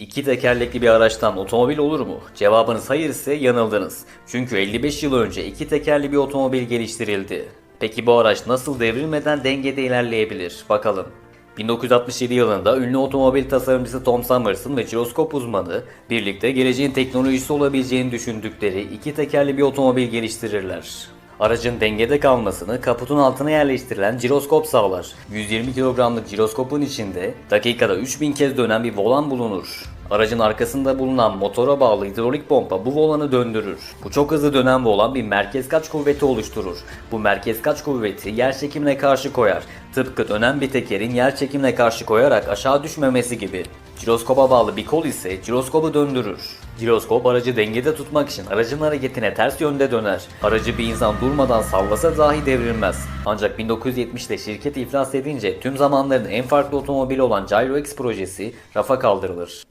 İki tekerlekli bir araçtan otomobil olur mu? Cevabınız hayır ise yanıldınız. Çünkü 55 yıl önce iki tekerli bir otomobil geliştirildi. Peki bu araç nasıl devrilmeden dengede ilerleyebilir? Bakalım. 1967 yılında ünlü otomobil tasarımcısı Tom Summers'ın ve jiroskop uzmanı birlikte geleceğin teknolojisi olabileceğini düşündükleri iki tekerli bir otomobil geliştirirler. Aracın dengede kalmasını kaputun altına yerleştirilen jiroskop sağlar. 120 kilogramlık jiroskopun içinde dakikada 3000 kez dönen bir volan bulunur. Aracın arkasında bulunan motora bağlı hidrolik pompa bu volanı döndürür. Bu çok hızlı dönen volan bir merkez kaç kuvveti oluşturur. Bu merkez kaç kuvveti yer çekimine karşı koyar. Tıpkı dönen bir tekerin yer çekimine karşı koyarak aşağı düşmemesi gibi. Jiroskopa bağlı bir kol ise jiroskopu döndürür. Jiroskop aracı dengede tutmak için aracın hareketine ters yönde döner. Aracı bir insan durmadan sallasa dahi devrilmez. Ancak 1970'te şirket iflas edince tüm zamanların en farklı otomobili olan Gyro X projesi rafa kaldırılır.